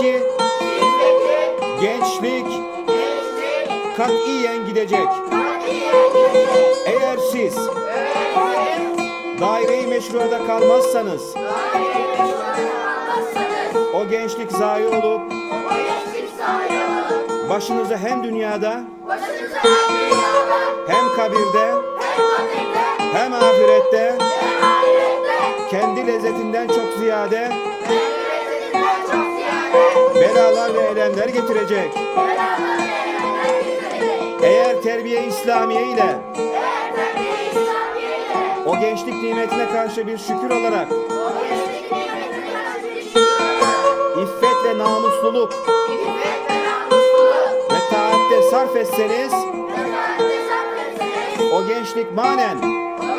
bizdeki gençlik. Katiyen gidecek. Eğer siz daireyi meşruada kalmazsanız o gençlik zayi olup başınıza hem dünyada hem kabirde hem ahirette kendi lezzetinden çok ziyade çok belalar ve elemler getirecek. Eğer terbiye İslamiye ile o gençlik nimetine karşı bir şükür olarak iffet namusluluk ve taatte sarf etseniz o gençlik manen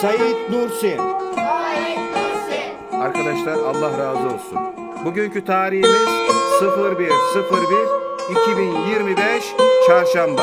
Said Nursi Arkadaşlar Allah razı olsun. Bugünkü tarihimiz 01.01.2025 Çarşamba.